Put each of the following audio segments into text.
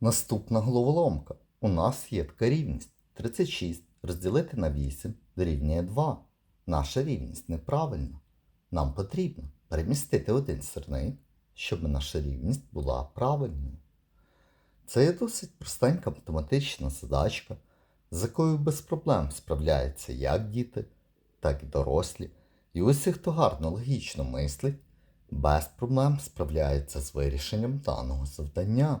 Наступна головоломка. У нас є така рівність. 36 розділити на 8 дорівнює 2. Наша рівність неправильна. Нам потрібно перемістити один сірник, щоб наша рівність була правильною. Це є досить простенька математична задачка, з якою без проблем справляються як діти, так і дорослі. І усі, хто гарно логічно мислить, без проблем справляється з вирішенням даного завдання.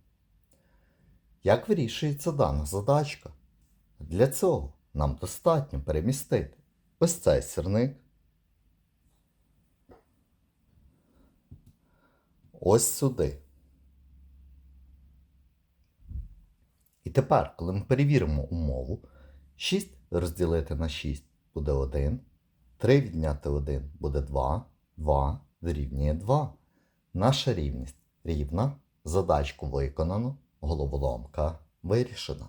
Як вирішується дана задачка? Для цього нам достатньо перемістити ось цей сірник. Ось сюди. І тепер, коли ми перевіримо умову, 6 розділити на 6 буде 1, 3 відняти 1 буде 2, 2 дорівнює 2. Наша рівність рівна, задачку виконано, головоломка вирішена.